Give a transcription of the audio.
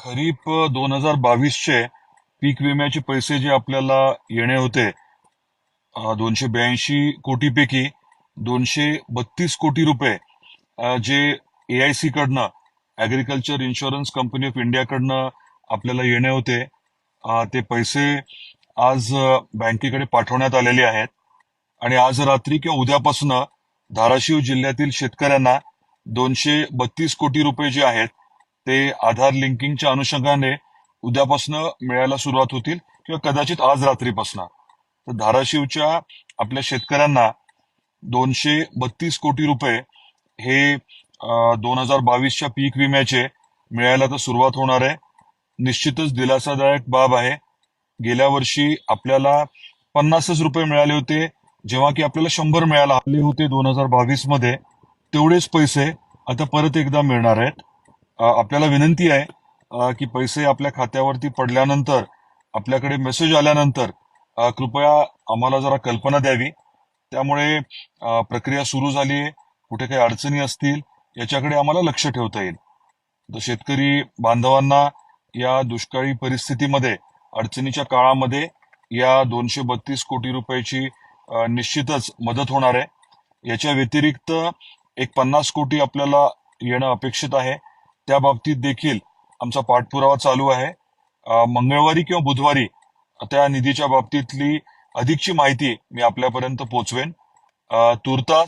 खरीप दोन हजार बावीसचे पीक विम्याचे पैसे जे आपल्याला येणे होते दोनशे ब्याऐंशी कोटीपैकी दोनशे बत्तीस कोटी रुपये जे ए आय सी कडनं ऍग्रिकल्चर इन्शुरन्स कंपनी ऑफ इंडियाकडनं आपल्याला येणे होते. ते पैसे आज बँकेकडे पाठवण्यात आलेले आहेत. आणि आज रात्री किंवा उद्यापासून धाराशिव जिल्ह्यातील शेतकऱ्यांना दोनशे बत्तीस कोटी रुपये जे आहेत ते आधार लिंकिंगच्या अनुषंगाने उद्यापासून मिळायला सुरुवात होतील किंवा कदाचित आज रात्रीपासून. तर धाराशिवच्या आपल्या शेतकऱ्यांना दोनशे बत्तीस कोटी रुपये हे दोन हजार बावीसच्या पीक विम्याचे मिळायला तर सुरुवात होणार आहे. निश्चितच दिलासादायक बाब आहे. गेल्या वर्षी आपल्याला पन्नासच रुपये मिळाले होते. जेव्हा की आपल्याला शंभर मिळायला आले होते दोन हजार बावीसमध्ये तेवढेच पैसे आता परत एकदा मिळणार आहेत. आपल्याला विनंती आहे की पैसे आपल्या खात्यावरती पडल्यानंतर आपल्याकडे मेसेज आल्यानंतर कृपया आम्हाला जरा कल्पना द्यावी. त्यामुळे प्रक्रिया सुरू झाली आहे. कुठे काही अडचणी असतील याच्याकडे आम्हाला लक्ष ठेवता येईल. तर शेतकरी बांधवांना या दुष्काळी परिस्थितीमध्ये अडचणीच्या काळामध्ये या दोनशे बत्तीस कोटी रुपयाची निश्चितच मदत होणार आहे. याच्या व्यतिरिक्त एक पन्नास कोटी आपल्याला येणं अपेक्षित आहे. त्या बाबतीत देखील आमचा पाठपुरावा चालू आहे. मंगळवारी किंवा बुधवारी त्या निधीच्या बाबतीतली अधिकची माहिती मी आपल्यापर्यंत पोहोचवेन तुर्तास